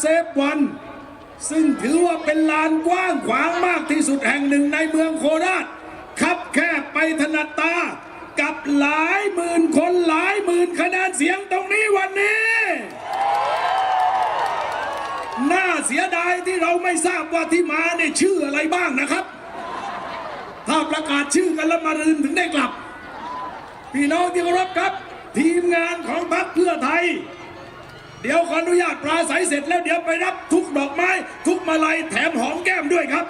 เซฟวัน ซึ่งถือว่าเป็นลานกว้างขวางมากที่สุดแห่งหนึ่งในเมืองโคราชคับแคบไปถนัดตา กับหลายหมื่นคนหลายหมื่นคะแนนเสียงตรงนี้วันนี้ น่าเสียดายที่เราไม่ทราบว่าที่มาเนี่ยชื่ออะไรบ้างนะครับ ถ้าประกาศชื่อกันแล้วมารืนถึงได้กลับ พี่น้องที่เคารพครับ ทีมงานของพรรคเพื่อไทย เดี๋ยวขออนุญาตปราศัยเสร็จแล้วเดี๋ยวไปรับทุกดอกไม้ ทุกมาลัยแถมหอมแก้มด้วยครับ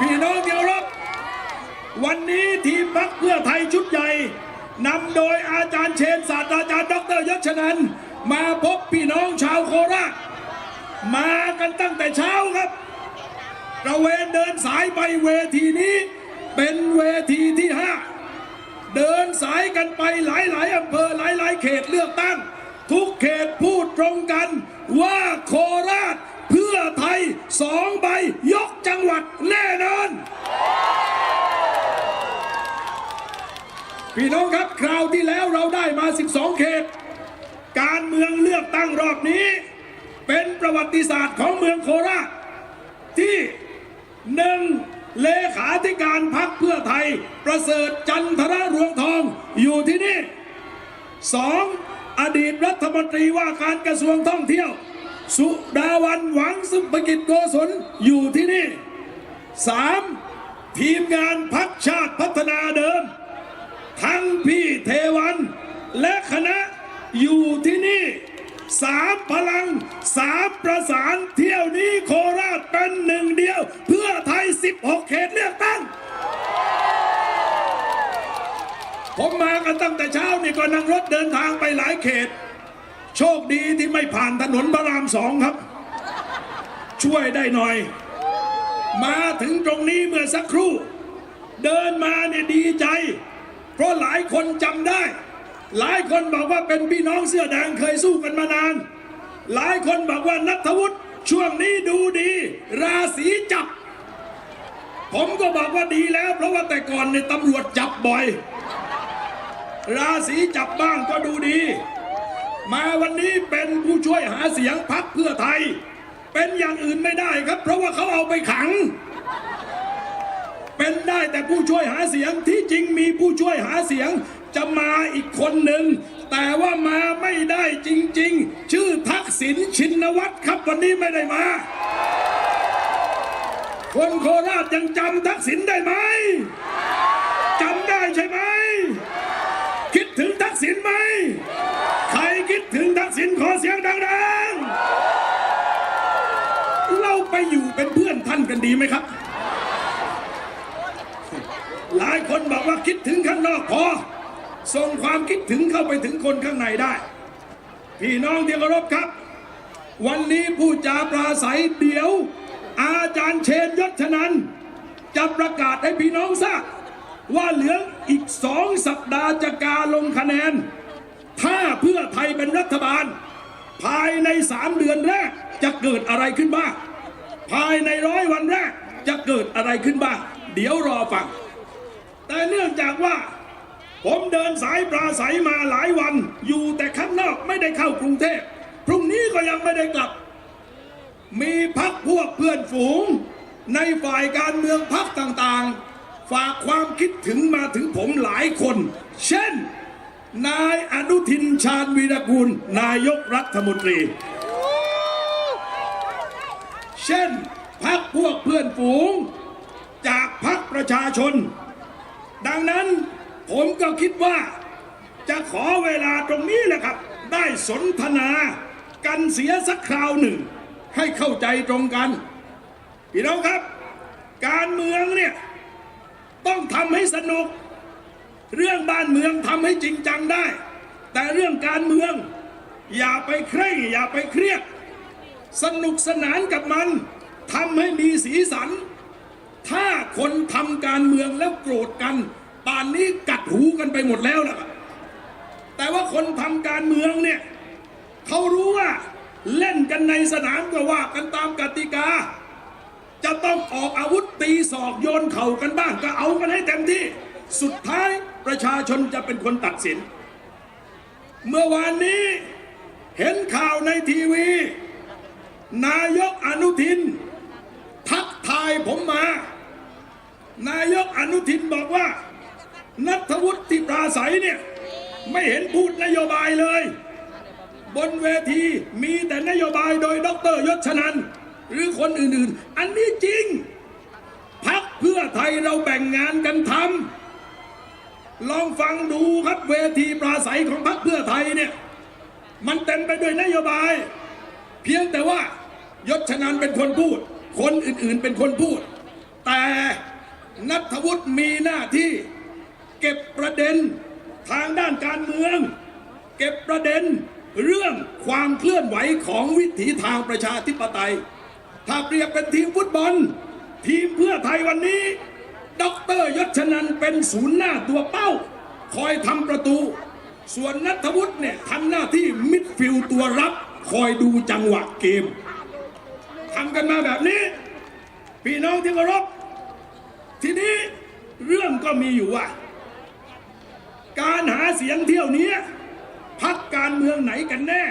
พี่น้องที่เคารพวันนี้ทีมพรรคเพื่อไทยชุดใหญ่นำโดยอาจารย์เชนศาสตราจารย์ดรยศชนันท์มาพบพี่น้องชาวโคราชมากันตั้งแต่เช้าครับตระเวนเดินสายไปเวทีนี้ เป็นเวทีที่ห้าเดินสายกันไปหลายๆอำเภอหลาย ๆ เขตเลือกตั้ง ทุกเขตพูด ตรงกันว่าโคราชเพื่อไทยสองใบยกจังหวัดแน่นอน พี่น้องครับคราวที่แล้วเราได้มา 12 เขต การเมืองเลือกตั้งรอบนี้ เป็นประวัติศาสตร์ของเมืองโคราช ที่หนึ่งเลขาธิการพักเพื่อไทย ประเสริฐจันทรรวงทองอยู่ที่นี่สอง อดีตรัฐมนตรีว่าการกระทรวงท่องเที่ยว สุดาวันหวังสุภกิจโกศลอยู่ที่นี่สามทีมงานพักชาติพัฒนาเดิม ทั้งพี่เทวัน และคณะอยู่ที่นี่สามพลังสามประสานเที่ยวนี้โคราชเป็นหนึ่งเดียว เพื่อไทย 16 เขตเลือกตั้ง ผมมากันตั้งแต่เช้านี่ก็นั่งรถเดินทางไปหลายเขต โชคดีที่ไม่ผ่านถนนพระรามสองครับ ช่วยได้หน่อย มาถึงตรงนี้เมื่อสักครู่ เดินมาเนี่ยดีใจ เพราะหลายคนจำได้ หลายคนบอกว่าเป็นพี่น้องเสื้อแดงเคยสู้กันมานาน หลายคนบอกว่านัทวุฒิช่วงนี้ดูดี ราศีจับ ผมก็บอกว่าดีแล้ว เพราะว่าแต่ก่อนเนี่ยตำรวจจับบ่อย ราศีจับบ้างก็ดูดี มาวันนี้เป็นผู้ช่วยหาเสียงพักเพื่อไทย เป็นอย่างอื่นไม่ได้ครับ เพราะว่าเขาเอาไปขัง เป็นได้แต่ผู้ช่วยหาเสียงที่จริงมีผู้ช่วยหาเสียงจะมาอีกคนหนึ่ง แต่ว่ามาไม่ได้จริง ๆ ชื่อทักษิณชินวัตรครับวันนี้ไม่ได้มา คนโคราชยังจำทักษิณได้ไหมจำได้ใช่ไหม ษิณไหม ใครคิดถึงทักษิณขอเสียงดังๆ เราไปอยู่เป็นเพื่อนท่านกันดีไหมครับ หลายคนบอกว่าคิดถึงข้างนอกพอ ส่งความคิดถึงเข้าไปถึงคนข้างในได้ พี่น้องที่เคารพครับ วันนี้ผู้จาปราศัยเดี๋ยว อาจารย์เชนยศชนันจะประกาศให้พี่น้องทราบ ว่าเหลืออีกสองสัปดาห์จะกาลงคะแนน ถ้าเพื่อไทยเป็นรัฐบาล ภายในสามเดือนแรกจะเกิดอะไรขึ้นบ้าง ภายในร้อยวันแรกจะเกิดอะไรขึ้นบ้าง เดี๋ยวรอฟัง แต่เนื่องจากว่า ผมเดินสายปราศัยมาหลายวัน อยู่แต่ข้างนอกไม่ได้เข้ากรุงเทพพรุ่งนี้ก็ยังไม่ได้กลับ มีพักพวกเพื่อนฝูง ในฝ่ายการเมืองพักต่างๆ ฝากความคิดถึงมาถึงผมหลายคน เช่น นายอนุทินชาญวีรกูล นายกรัฐมนตรี เช่นพักพวกเพื่อนฝูง จากพักประชาชน ดังนั้นผมก็คิดว่า จะขอเวลาตรงนี้แหละครับ ได้สนทนากันเสียสักคราวหนึ่ง ให้เข้าใจตรงกัน พี่น้องครับ การเมืองเนี่ย ต้องทำให้สนุก เรื่องบ้านเมืองทำให้จริงจังได้ แต่เรื่องการเมือง อย่าไปเคร่งอย่าไปเครียด สนุกสนานกับมันทำให้มีสีสัน ถ้าคนทำการเมืองแล้วโกรธกันป่านนี้กัดหูกันไปหมดแล้วล่ะแต่ว่าคนทำการเมืองเนี่ยเขารู้ว่าเล่นกันในสนามก็ว่ากันตามกติกา จะต้องออกอาวุธตีศอกโยนเข่ากันบ้าง ก็เอากันให้เต็มที่ สุดท้ายประชาชนจะเป็นคนตัดสิน เมื่อวานนี้เห็นข่าวในทีวี นายกอนุทิน ทักทายผมมา นายกอนุทินบอกว่า นัทวุฒิปราศัยเนี่ย ไม่เห็นพูดนโยบายเลย บนเวทีมีแต่นโยบายโดยดรยศชนัน หรือคนอื่นๆ อันนี้จริง พักเพื่อไทยเราแบ่งงานกันทำลองฟังดูครับเวทีปราศัยของพักเพื่อไทยเนี่ยมันเต็มไปด้วยนโยบาย เพียงแต่ว่ายศชนันเป็นคนพูด คนอื่นๆเป็นคนพูด แต่นัทวุฒิมีหน้าที่ เก็บประเด็นทางด้านการเมือง เก็บประเด็นเรื่องความเคลื่อนไหวของวิถีทางประชาธิปไตย ถ้าเปรียบเป็นทีมฟุตบอล ทีมเพื่อไทยวันนี้ดอกเตอรยศชนันเป็นศูนย์หน้าตัวเป้า คอยทำประตู ส่วนนัทวุฒิเนี่ยทำหน้าที่มิดฟิลด์ตัวรับ คอยดูจังหวะเกมทำกันมาแบบนี้ พี่น้องที่เคารพทีนี้เรื่องก็มีอยู่ว่า การหาเสียงเที่ยวนี้พักการเมืองไหนกันแน่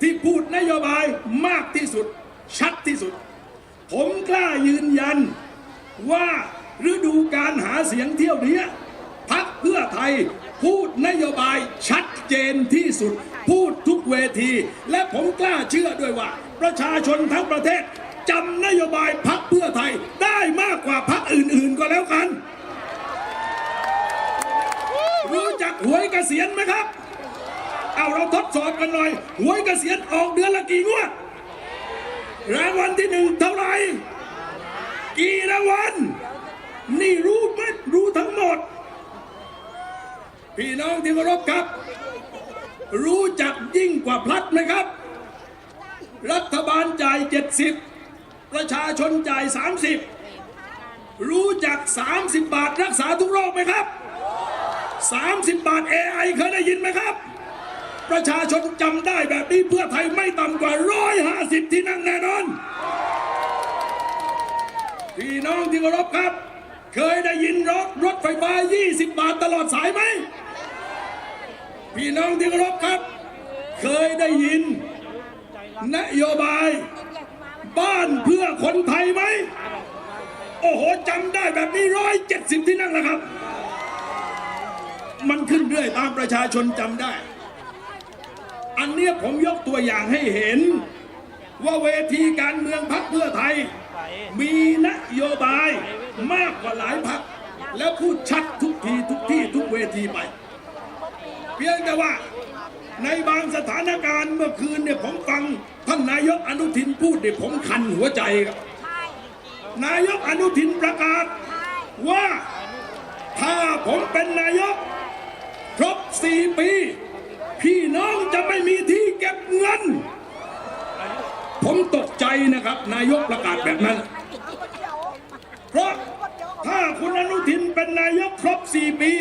ที่พูดนโยบายมากที่สุด ชัดที่สุด ผมกล้ายืนยันว่าฤดูการหาเสียงเที่ยวนี้พักเพื่อไทยพูดนโยบายชัดเจนที่สุด พูดทุกเวที และผมกล้าเชื่อด้วยว่า ประชาชนทั้งประเทศจำนโยบายพักเพื่อไทยได้มากกว่าพักอื่นๆก็แล้วกัน รู้จักหวยเกษียณไหมครับ เอาเราทดสอบกันหน่อย หวยเกษียณออกเดือนละกี่งวด รางวัลที่หนึ่งเท่าไหร่กี่รางวัลนี่รู้ไหมรู้ทั้งหมด พี่น้องที่เคารพครับ รู้จักยิ่งกว่าพลัดไหมครับ รัฐบาลจ่าย 70 ประชาชนจ่าย 30 รู้จัก 30 บาทรักษาทุกโรคไหมครับ 30 บาท AI เคยได้ยินไหมครับ ประชาชนจำได้แบบนี้เพื่อไทยไม่ต่ำกว่า 150 ที่นั่งแน่นอน พี่น้องที่เคารพครับ เคยได้ยินรถรถไฟฟ้า 20 บาทตลอดสายไหม พี่น้องที่เคารพครับ เคยได้ยิน นโยบาย บ้านเพื่อคนไทยไหม โอ้โหจำได้แบบนี้ร้อยเจ็ดสิบที่นั่งแล้วครับ มันขึ้นเรื่อยตามประชาชนจำได้ อันเนี้ยผมยกตัวอย่างให้เห็น ว่าเวทีการเมืองพักเพื่อไทย มีนโยบายมากกว่าหลายพัก แล้วพูดชัดทุกทีทุกที่ทุกเวทีไป เพียงแต่ว่าในบางสถานการณ์เมื่อคืนเนี่ยผมฟังท่านนายกอนุทินพูดเนี่ยผมคันหัวใจครับนายกอนุทินประกาศว่าถ้าผมเป็นนายก ครบสี่ปี พี่น้องจะไม่มีที่เก็บเงิน ผมตกใจนะครับ นายกประกาศแบบนั้น เพราะถ้าคุณอนุทินเป็นนายกครบสี่ปี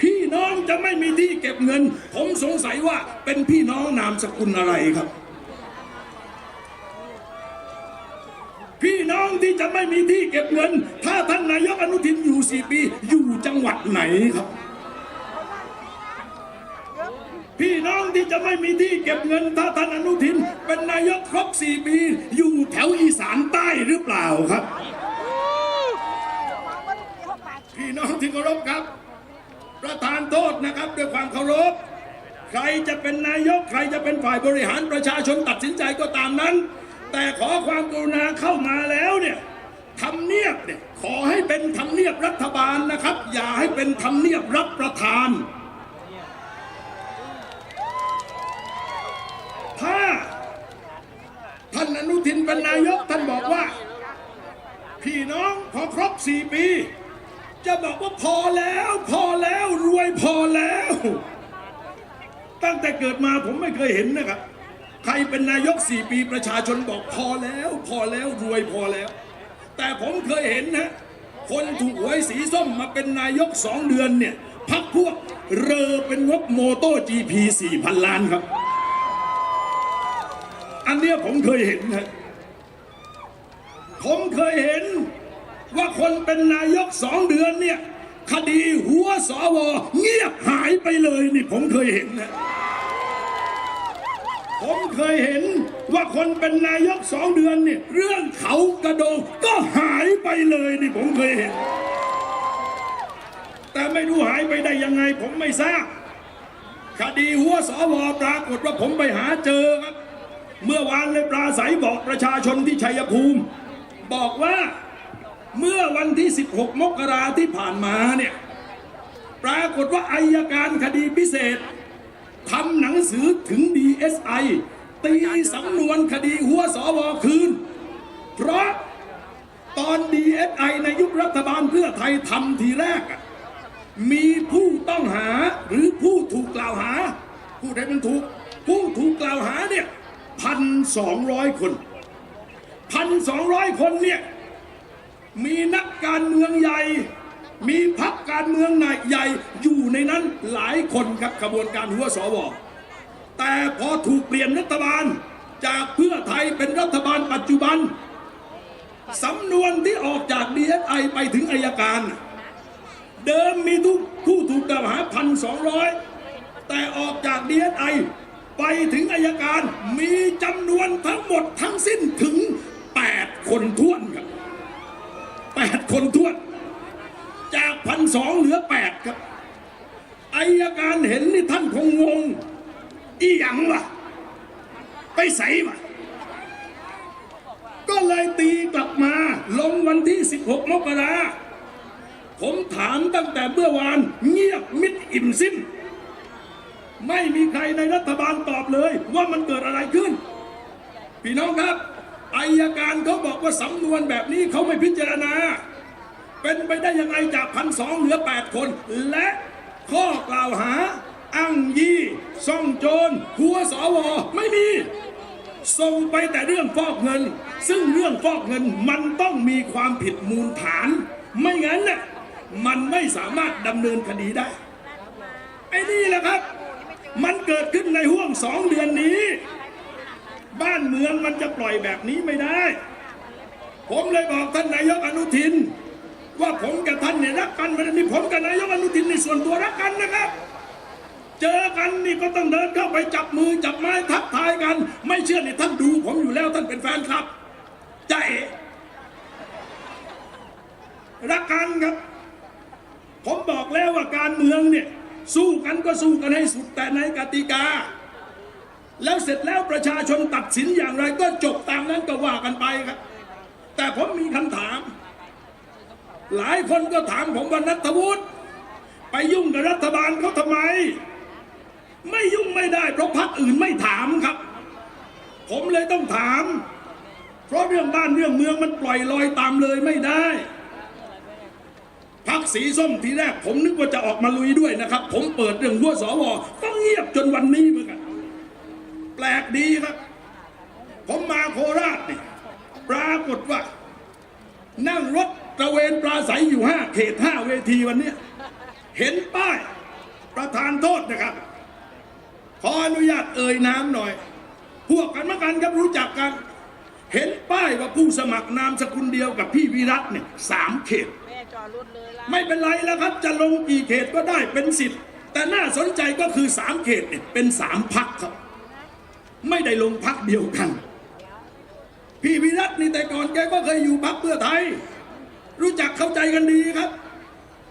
พี่น้องจะไม่มีที่เก็บเงิน ผมสงสัยว่าเป็นพี่น้องนามสกุลอะไรครับ พี่น้องที่จะไม่มีที่เก็บเงิน ถ้าท่านนายกอนุทินอยู่สี่ปี อยู่จังหวัดไหนครับ พี่น้องที่จะไม่มีที่เก็บเงินถ้าท่านอนุทิน เป็นนายกครบสี่ปี อยู่แถวอีสานใต้หรือเปล่าครับ พี่น้องที่เคารพครับ ประธานโทษนะครับด้วยความเคารพ ใครจะเป็นนายก ใครจะเป็นฝ่ายบริหารประชาชนตัดสินใจก็ตามนั้น แต่ขอความกรุณาเข้ามาแล้วเนี่ยทำเนียบเนี่ยขอให้เป็นทำเนียบรัฐบาลนะครับ อย่าให้เป็นทำเนียบรับประทาน ถ้าท่านอนุทินเป็นนายกท่านบอกว่า พี่น้องพอครบสี่ปี จะบอกว่าพอแล้ว พอแล้วรวยพอแล้ว ตั้งแต่เกิดมาผมไม่เคยเห็นนะครับ ใครเป็นนายกสี่ปีประชาชนบอกพอแล้ว พอแล้วรวยพอแล้ว แต่ผมเคยเห็นนะคนถูกหวยสีส้มมาเป็นนายกสองเดือนเนี่ยพักพวกเรอเป็นงบโมโต้จีพีสี่พันล้านครับ อันเนี้ยผมเคยเห็นนะผมเคยเห็นว่าคนเป็นนายกสองเดือนเนี่ย คดีหัวสวเงียบหายไปเลยนี่ผมเคยเห็นนะผมเคยเห็นว่าคนเป็นนายกสองเดือนเนี่ยเรื่องเขากระโดงก็หายไปเลยนี่ผมเคยเห็น แต่ไม่รู้หายไปได้ยังไงผมไม่ทราบคดีหัวสวปรากฏว่าผมไปหาเจอครับ เมื่อวานเลยปราศัยบอกประชาชนที่ชัยภูมิ บอกว่าเมื่อวันที่ 16 มกราที่ผ่านมาเนี่ยปรากฏว่าอายการคดีพิเศษทำหนังสือถึง DSI ตีสำนวนคดีหัวสวคืน เพราะตอน DSI ในยุครัฐบาลเพื่อไทยทำทีแรก มีผู้ต้องหาหรือผู้ถูกกล่าวหา ผู้ใดมันถูก ผู้ถูกกล่าวหาเนี่ย พันสองร้อยคนพันสองร้อยคนเนี่ยมีนักการเมืองใหญ่ มีพักการเมืองใหญ่อยู่ในนั้นหลายคนครับขบวนการหัวสว แต่พอถูกเปลี่ยนรัฐบาลจากเพื่อไทยเป็นรัฐบาลปัจจุบันสำนวนที่ออกจาก DSI ไปถึงอายการ เดิมมีทุกผู้ถูกกล่าวหาพันสองร้อยแต่ออกจากดีเอสไอ ไปถึงอายการมีจำนวนทั้งหมดทั้งสิ้นถึง 8 คนท้วนครับ 8 คนท้วน จากพันสองเหลือ 8 ครับอายการเห็นนี่ท่านคงงง อีหยังวะไปใส่วะก็เลยตีกลับมาลงวันที่ 16 มกราผมถามตั้งแต่เมื่อวานเงียบมิดอิ่มสิ้น ไม่มีใครในรัฐบาลตอบเลยว่ามันเกิดอะไรขึ้น พี่น้องครับอายการเขาบอกว่าสำนวนแบบนี้เขาไม่พิจารณา เป็นไปได้ยังไงจากพันสองเหลือแปดคน และข้อกล่าวหาอ้างยี่ซ่องโจรหัวสวไม่มี ส่งไปแต่เรื่องฟอกเงิน ซึ่งเรื่องฟอกเงินมันต้องมีความผิดมูลฐาน ไม่งั้นน่ะมันไม่สามารถดำเนินคดีได้ ไอ้นี่แหละครับ มันเกิดขึ้นในห่วงสองเดือนนี้ บ้านเมืองมันจะปล่อยแบบนี้ไม่ได้ ผมเลยบอกท่านนายกอนุทิน ว่าผมกับท่านเนี่ยรักกันมันนี่ผมกับนายกอนุทินในส่วนตัวรักกันนะครับ เจอกันนี่ก็ต้องเดินเข้าไปจับมือจับไม้ทักทายกัน ไม่เชื่อนี่ท่านดู ผมอยู่แล้วท่านเป็นแฟนคลับใจรักกันครับ ผมบอกแล้วว่าการเมืองเนี่ย สู้กันก็สู้กันให้สุดแต่ในกติกา แล้วเสร็จแล้วประชาชนตัดสินอย่างไรก็จบตามนั้นก็ว่ากันไปครับ แต่ผมมีคำถาม หลายคนก็ถามผมว่านัทวุฒิไปยุ่งกับรัฐบาลเขาทำไม ไม่ยุ่งไม่ได้เพราะพรรคอื่นไม่ถามครับ ผมเลยต้องถาม เพราะเรื่องบ้านเรื่องเมืองมันปล่อยลอยตามเลยไม่ได้ พักสีส้มทีแรก ผมนึกว่าจะออกมาลุยด้วยนะครับ ผมเปิดเรื่องหัวสวก็เงียบจนวันนี้เหมือนกัน แปลกดีครับ ผมมาโคราชนี่ปรากฏว่า นั่งรถตระเวนปราศัยอยู่ห้าเขตห้าเวทีวันนี้เห็นป้ายประธานโทษนะครับ ขออนุญาตเอ่ยน้ำหน่อย พวกกันเมื่อกันครับรู้จักกัน เห็นป้ายว่าผู้สมัครนามสกุลเดียวกับพี่วิรัตเนี่ยสามเขตแม่จอรถเลย ไม่เป็นไรแล้วครับ จะลงกี่เขตก็ได้เป็นสิทธิ์ แต่น่าสนใจก็คือสามเขตเนี่ยเป็นสามพักครับ ไม่ได้ลงพักเดียวกัน พี่วิรัตนี่แต่ก่อนแกก็เคยอยู่พักเพื่อไทย รู้จักเข้าใจกันดีครับ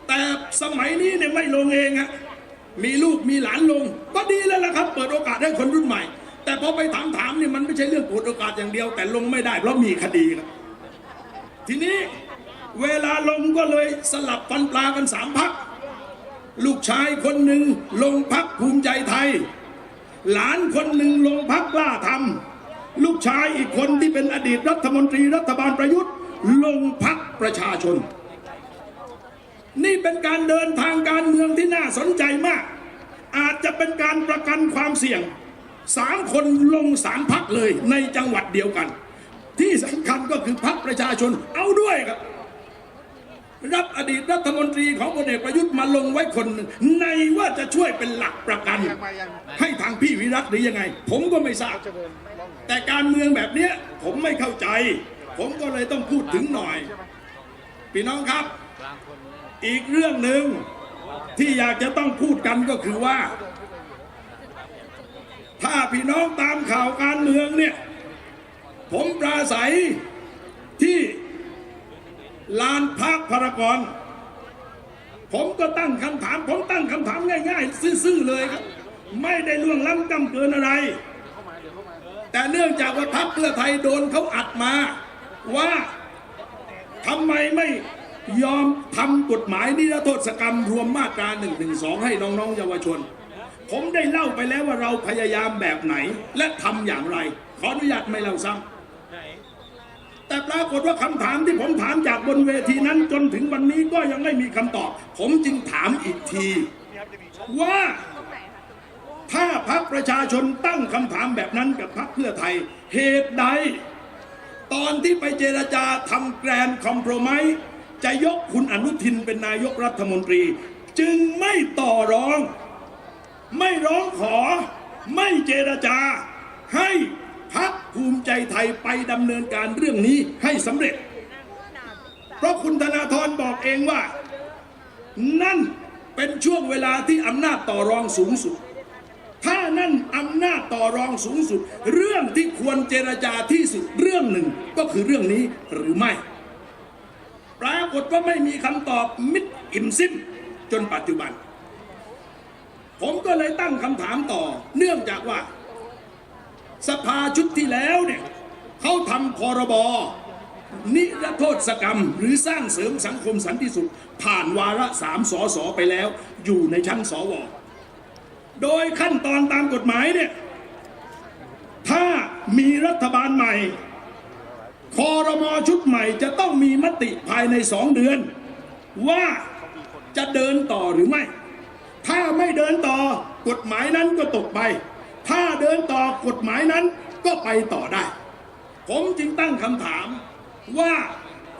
แต่สมัยนี้เนี่ยไม่ลงเองอะมีลูกมีหลานลง ก็ดีแล้วละครับ เปิดโอกาสให้คนรุ่นใหม่ แต่พอไปถามถามๆเนี่ยมันไม่ใช่เรื่องเปิดโอกาสอย่างเดียว แต่ลงไม่ได้เพราะมีคดีครับ ทีนี้ เวลาลงก็เลยสลับฟันปลากันสามพัก ลูกชายคนหนึ่งลงพักภูมิใจไทย หลานคนหนึ่งลงพักกล้าทำลูกชายอีกคนที่เป็นอดีตรัฐมนตรีรัฐบาลประยุทธ์ ลงพักประชาชน นี่เป็นการเดินทางการเมืองที่น่าสนใจมาก อาจจะเป็นการประกันความเสี่ยงสามคนลงสามพักเลยในจังหวัดเดียวกัน ที่สำคัญก็คือพักประชาชนเอาด้วยครับ รับอดีตรัฐมนตรีของพลเอกประยุทธ์มาลงไว้คนหนึ่งในว่าจะช่วยเป็นหลักประกัน ให้ทางพี่วิรัตหรือยังไง ผมก็ไม่ทราบ แต่การเมืองแบบเนี้ยผมไม่เข้าใจ ผมก็เลยต้องพูดถึงหน่อย พี่น้องครับ อีกเรื่องหนึ่งที่อยากจะต้องพูดกันก็คือว่า ถ้าพี่น้องตามข่าวการเมืองเนี่ย ผมปราศัยที่ ลานพักพารากอนผมก็ตั้งคำถาม ผมตั้งคำถามง่ายๆ ซื่อๆเลยครับ ไม่ได้ล่วงล้ำกำเกินอะไร แต่เนื่องจากว่าพักเพื่อไทยโดนเขาอัดมา ว่าทำไมไม่ยอมทำกฎหมายนิรโทษกรรมรวมมาตรา1นึให้น้องๆเยาวชน ผมได้เล่าไปแล้วว่าเราพยายามแบบไหน และทำอย่างไร ขออนุญาตไม่เล่าซ้ำ แต่ปรากฏว่าคำถามที่ผมถามจากบนเวทีนั้นจนถึงวันนี้ก็ยังไม่มีคำตอบ ผมจึงถามอีกที ว่า ถ้าพักประชาชนตั้งคำถามแบบนั้นกับพักเพื่อไทย เหตุใด ตอนที่ไปเจรจาทำแกรนคอมโพรไมซ์จะยกคุณอนุทินเป็นนายกรัฐมนตรี จึงไม่ต่อรอง ไม่ร้องขอ ไม่เจรจา ให้พัก ภูมิใจไทยไปดำเนินการเรื่องนี้ให้สำเร็จ เพราะคุณธนาธรบอกเองว่า นั่นเป็นช่วงเวลาที่อำนาจต่อรองสูงสุด ถ้านั่นอำนาจต่อรองสูงสุด เรื่องที่ควรเจรจาที่สุดเรื่องหนึ่งก็คือเรื่องนี้หรือไม่ปรากฏว่าไม่มีคำตอบมิดอิ่มสิ้นจนปัจจุบัน ผมก็เลยตั้งคำถามต่อเนื่องจากว่า สภาชุดที่แล้วเนี่ยเขาทำพรบนิรโทษกรรมหรือสร้างเสริมสังคมสันติสุข ผ่านวาระสามสอสอไปแล้ว อยู่ในชั้นสวโดยขั้นตอนตามกฎหมายเนี่ยถ้ามีรัฐบาลใหม่คอรมอชุดใหม่จะต้องมีมติภายในสองเดือน ว่าจะเดินต่อหรือไม่ ถ้าไม่เดินต่อกฎหมายนั้นก็ตกไป ถ้าเดินต่อกฎหมายนั้นก็ไปต่อได้ ผมจึงตั้งคำถามว่า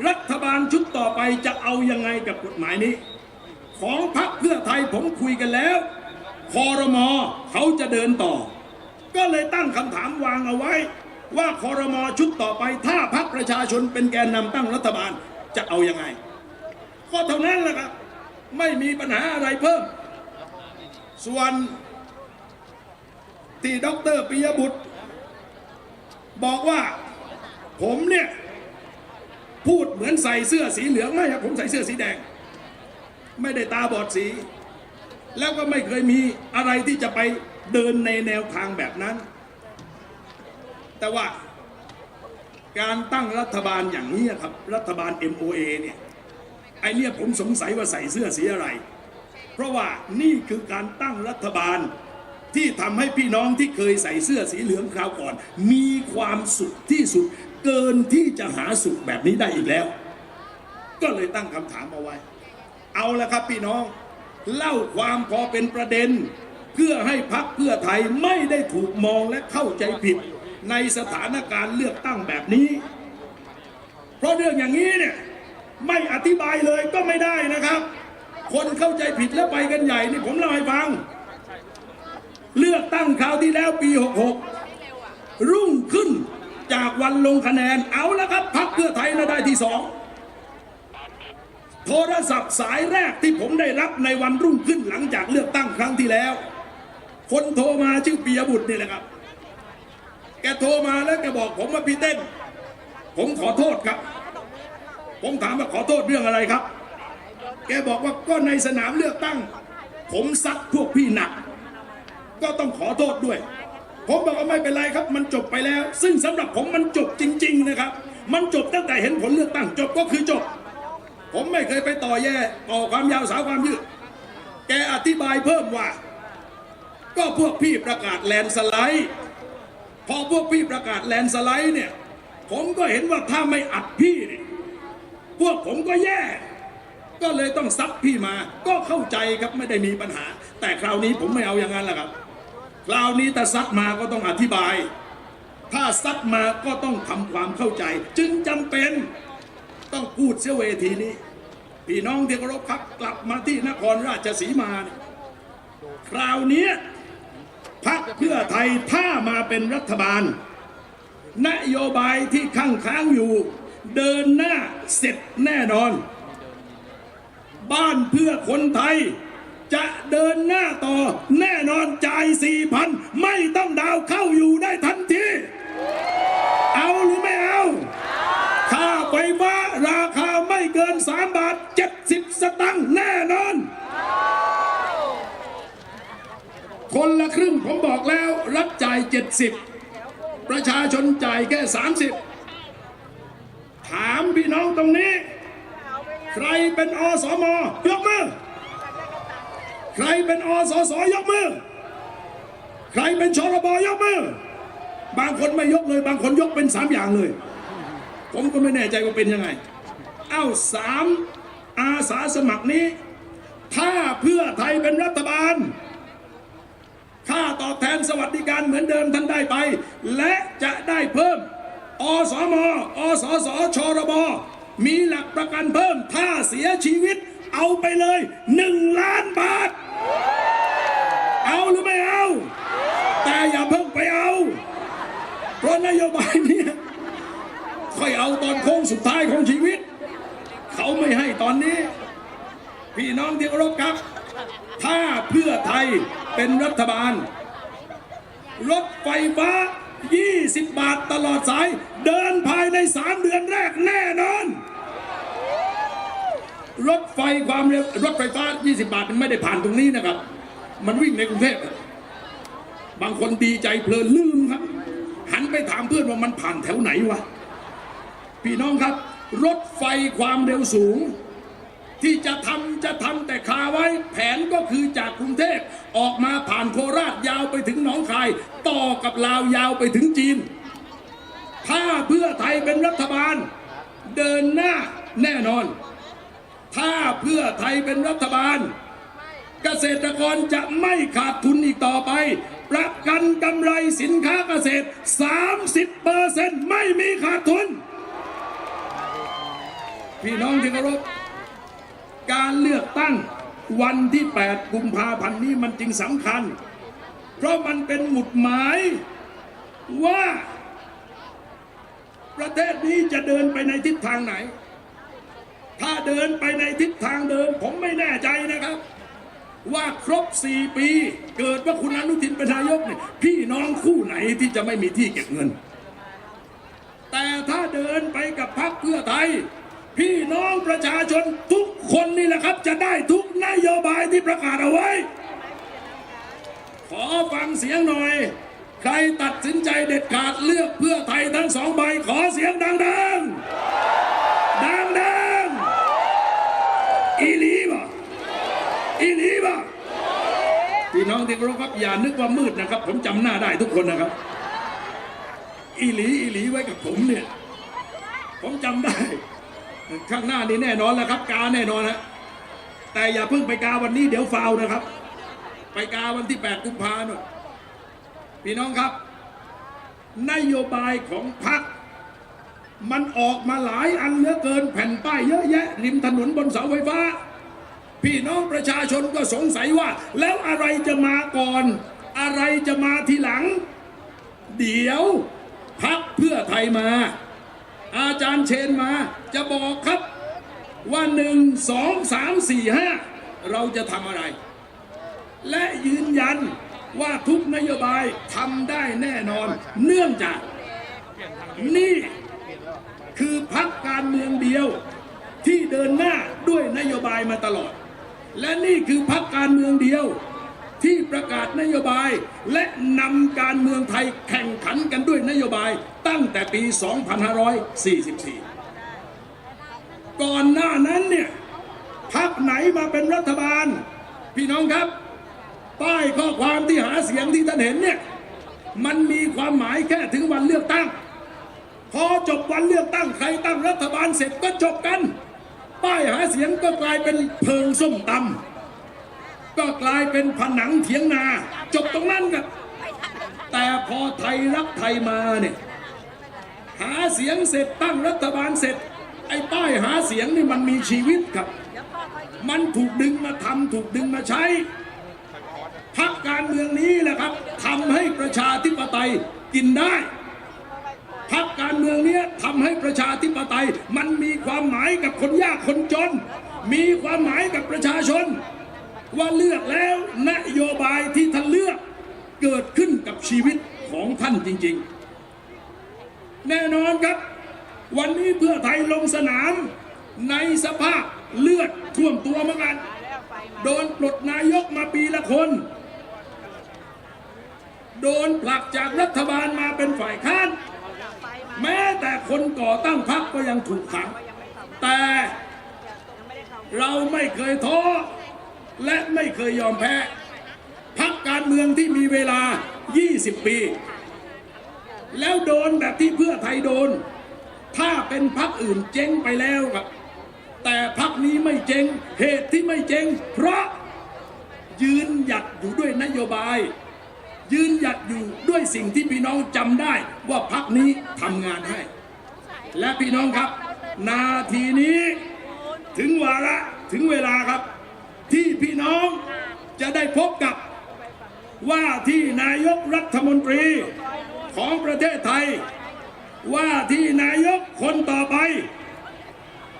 รัฐบาลชุดต่อไปจะเอายังไงกับกฎหมายนี้ ของพรรคเพื่อไทยผมคุยกันแล้วคอรมอเขาจะเดินต่อ ก็เลยตั้งคำถามวางเอาไว้ ว่าคอรมอชุดต่อไป ถ้าพรรคประชาชนเป็นแกนนำตั้งรัฐบาลจะเอายังไง ก็เท่านั้นแหละครับ ไม่มีปัญหาอะไรเพิ่ม ส่วน ที่ดรปิยบุตร บอกว่าผมเนี่ย พูดเหมือนใส่เสื้อสีเหลืองไม่ครับผมใส่เสื้อสีแดง ไม่ได้ตาบอดสี แล้วก็ไม่เคยมีอะไรที่จะไปเดินในแนวทางแบบนั้น แต่ว่าการตั้งรัฐบาลอย่างนี้ครับ รัฐบาล MOA เนี่ยไอเนี่ยผมสงสัยว่าใส่เสื้อสีอะไร เพราะว่านี่คือการตั้งรัฐบาล ที่ทำให้พี่น้องที่เคยใส่เสื้อสีเหลืองคราวก่อน มีความสุขที่สุดเกินที่จะหาสุขแบบนี้ได้อีกแล้ว ก็เลยตั้งคำถามเอาไว้ เอาละครับพี่น้อง เล่าความพอเป็นประเด็น เพื่อให้พักเพื่อไทยไม่ได้ถูกมองและเข้าใจผิด ในสถานการณ์เลือกตั้งแบบนี้ เพราะเรื่องอย่างนี้เนี่ยไม่อธิบายเลยก็ไม่ได้นะครับ คนเข้าใจผิดแล้วไปกันใหญ่นี่ผมเล่าให้ฟัง ตั้งคราวที่แล้วปี 66 รุ่งขึ้นจากวันลงคะแนนเอาละครับพักเพื่อไทยนะได้ที่สองโทรศัพท์สายแรกที่ผมได้รับในวันรุ่งขึ้นหลังจากเลือกตั้งครั้งที่แล้ว คนโทรมาชื่อปียบุตรนี่แหละครับ แกโทรมาแล้วแกบอกผมว่าพี่เต้น ผมขอโทษครับ ผมถามว่าขอโทษเรื่องอะไรครับ แกบอกว่าก็ในสนามเลือกตั้ง ผมซัดพวกพี่หนัก ก็ต้องขอโทษด้วย ผมบอกว่าไม่เป็นไรครับ มันจบไปแล้ว ซึ่งสำหรับผมมันจบจริง ๆ นะครับ มันจบตั้งแต่เห็นผลเลือกตั้งจบก็คือจบ ผมไม่เคยไปต่อแย่ต่อความยาวสาวความยืด แกอธิบายเพิ่มว่า ก็พวกพี่ประกาศแลนสไลด์พอพวกพี่ประกาศแลนสไลด์เนี่ย ผมก็เห็นว่าถ้าไม่อัดพี่เนี่ยพวกผมก็แย่ ก็เลยต้องซับพี่มา ก็เข้าใจครับไม่ได้มีปัญหา แต่คราวนี้ผมไม่เอาอย่างนั้นแหละครับ คราวนี้แต่ซัดมาก็ต้องอธิบาย ถ้าซัดมาก็ต้องทำความเข้าใจ จึงจำเป็นต้องพูดเสียเวทีนี้ พี่น้องที่เคารพครับกลับมาที่นครราชสีมาเนี่ยคราวนี้พักเพื่อไทยถ้ามาเป็นรัฐบาล นโยบายที่ข้างค้างอยู่ เดินหน้าเสร็จแน่นอน บ้านเพื่อคนไทย จะเดินหน้าต่อ แน่นอนจ่ายสี่พันไม่ต้องดาวเข้าอยู่ได้ทันที เอาหรือไม่เอาค่าไฟฟ้าราคาไม่เกิน 3 บาท 70 สตังค์แน่นอน คนละครึ่งผมบอกแล้วรัฐจ่าย 70 ประชาชนจ่ายแค่ 30 ถามพี่น้องตรงนี้ ใครเป็นอสมยกมือ ใครเป็นอสสยกมือ ใครเป็นชรบยกมือ บางคนไม่ยกเลย บางคนยกเป็นสามอย่างเลย ผมก็ไม่แน่ใจว่าเป็นยังไง เอ้าสามอาสาสมัครนี้ ถ้าเพื่อไทยเป็นรัฐบาล ค่าตอบแทนสวัสดิการเหมือนเดิมท่านได้ไป และจะได้เพิ่ม อสม อสส ชรบ มีหลักประกันเพิ่ม ถ้าเสียชีวิต เอาไปเลยหนึ่งล้านบาท เอาหรือไม่เอา แต่อย่าเพิ่งไปเอา เพราะนโยบายเนี้ค่อยเอาตอนโค้งสุดท้ายของชีวิต เขาไม่ให้ตอนนี้ พี่น้องที่เคารพครับ ถ้าเพื่อไทยเป็นรัฐบาล รถไฟฟ้า 20 บาทตลอดสาย เดินภายใน 3 เดือนแรกแน่นอน รถไฟความเร็วรถไฟฟ้า 20 บาทมันไม่ได้ผ่านตรงนี้นะครับ มันวิ่งในกรุงเทพบางคนดีใจเพลินลืมครับ หันไปถามเพื่อนว่ามันผ่านแถวไหนวะพี่น้องครับ รถไฟความเร็วสูง ที่จะทำจะทำแต่คาไว้ แผนก็คือจากกรุงเทพออกมาผ่านโคราชยาวไปถึงหนองคาย ต่อกับลาวยาวไปถึงจีน ถ้าเพื่อไทยเป็นรัฐบาล เดินหน้าแน่นอน ถ้าเพื่อไทยเป็นรัฐบาล เกษตรกรจะไม่ขาดทุนอีกต่อไป ประกันกำไรสินค้าเกษตร 30เปอร์เซ็นต์ไม่มีขาดทุน พี่น้องที่เคารพการเลือกตั้งวันที่ 8 กุมภาพันธ์นี้มันจึงสำคัญ เพราะมันเป็นหมุดหมายว่า ประเทศนี้จะเดินไปในทิศทางไหน ถ้าเดินไปในทิศทางเดิมผมไม่แน่ใจนะครับ ว่าครบ 4 ปี เกิดว่าคุณอนุทินเป็นนายกเนี่ยพี่น้องคู่ไหนที่จะไม่มีที่เก็บเงิน แต่ถ้าเดินไปกับพรรคเพื่อไทย พี่น้องประชาชนทุกคนนี่แหละครับ จะได้ทุกนโยบายที่ประกาศเอาไว้ ขอฟังเสียงหน่อยใครตัดสินใจเด็ดขาดเลือกเพื่อไทยทั้งสองใบขอเสียงดังๆ ดังๆ อีลีบ่อีลีบ่พี่น้องที่เคารพครับอย่านึกว่ามืดนะครับ ผมจำหน้าได้ทุกคนนะครับ อีหลีอีหลีไว้กับผมเนี่ย ผมจำได้ ข้างหน้านี่แน่นอนแล้วครับ กาแน่นอนฮะแต่อย่าเพิ่งไปกาวันนี้เดี๋ยวฟาวนะครับ ไปกาวันที่ 8 กุมภาพันธ์พี่น้องครับ นโยบายของพรรค มันออกมาหลายอันเหลือเกินแผ่นป้ายเยอะแยะ ริมถนนบนเสาไฟฟ้า พี่น้องประชาชนก็สงสัยว่า แล้วอะไรจะมาก่อน อะไรจะมาทีหลัง เดี๋ยวพักเพื่อไทยมา อาจารย์เชนมา จะบอกครับว่าหนึ่งสองสามสี่ห้าเราจะทำอะไร และยืนยันว่าทุกนโยบายทำได้แน่นอน เนื่องจากนี่ คือพักการเมืองเดียวที่เดินหน้าด้วยนโยบายมาตลอด และนี่คือพักการเมืองเดียวที่ประกาศนโยบายและนำการเมืองไทยแข่งขันกันด้วยนโยบายตั้งแต่ปี 2544 ก่อนหน้านั้นเนี่ยพักไหนมาเป็นรัฐบาล พี่น้องครับ ป้ายข้อความที่หาเสียงที่ท่านเห็นเนี่ยมันมีความหมายแค่ถึงวันเลือกตั้ง พอจบวันเลือกตั้งใครตั้งรัฐบาลเสร็จก็จบกัน ป้ายหาเสียงก็กลายเป็นเพิงส้มตำก็กลายเป็นผนังเถียงนา จบตรงนั้นครับแต่พอไทยรักไทยมาเนี่ยหาเสียงเสร็จตั้งรัฐบาลเสร็จ ไอ้ป้ายหาเสียงนี่มันมีชีวิตครับ มันถูกดึงมาทำถูกดึงมาใช้พักการเมืองนี้แหละครับทำให้ประชาธิปไตยกินได้ พักการเมืองเนี้ยทำให้ประชาธิปไตย มันมีความหมายกับคนยากคนจน มีความหมายกับประชาชน ว่าเลือกแล้วนโยบายที่ท่านเลือกเกิดขึ้นกับชีวิตของท่านจริง ๆ แน่นอนครับ วันนี้เพื่อไทยลงสนาม ในสภาพเลือดท่วมตัวเหมือนกันโดนปลดนายกมาปีละคน โดนผลักจากรัฐบาลมาเป็นฝ่ายค้าน แม้แต่คนก่อตั้งพรรคก็ยังถูกขัง แต่เราไม่เคยท้อและไม่เคยยอมแพ้พักการเมืองที่มีเวลา 20 ปี แล้วโดนแบบที่เพื่อไทยโดน ถ้าเป็นพักอื่นเจ๊งไปแล้วครับ แต่พักนี้ไม่เจ๊งเหตุที่ไม่เจ๊งเพราะยืนหยัดอยู่ด้วยนโยบาย ยืนหยัดอยู่ด้วยสิ่งที่พี่น้องจำได้ ว่าพักนี้ทำงานให้ และพี่น้องครับ นาทีนี้ถึงวาระถึงเวลาครับ ที่พี่น้องจะได้พบกับว่าที่นายกรัฐมนตรีของประเทศไทย ว่าที่นายกคนต่อไป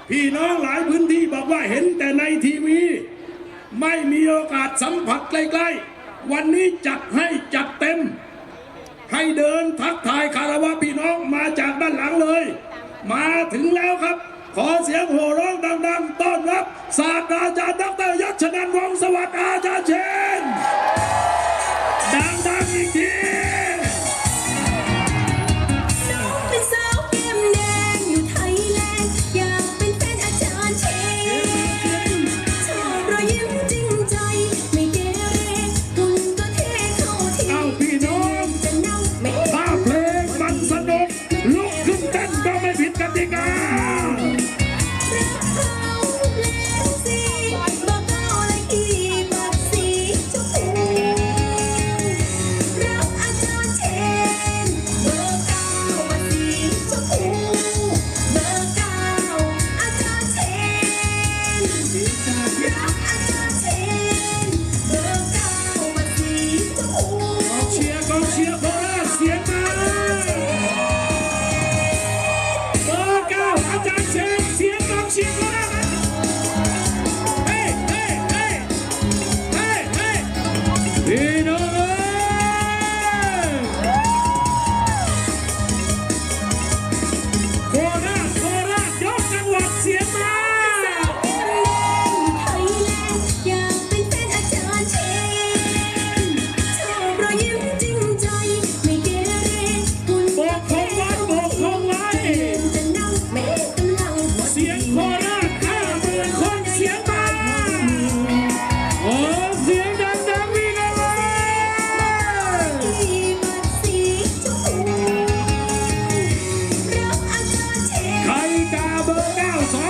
พี่น้องหลายพื้นที่บอกว่าเห็นแต่ในทีวี ไม่มีโอกาสสัมผัสใกล้ๆ วันนี้จัดให้จัดเต็ม ให้เดินทักทายคารวะพี่น้องมาจากด้านหลังเลย มาถึงแล้วครับ ขอเสียงโห่ร้องดัง ๆ ต้อนรับศาสตราจารย์ดรยศชนันวงสวัสดิ์อาจารย์เช Lucia.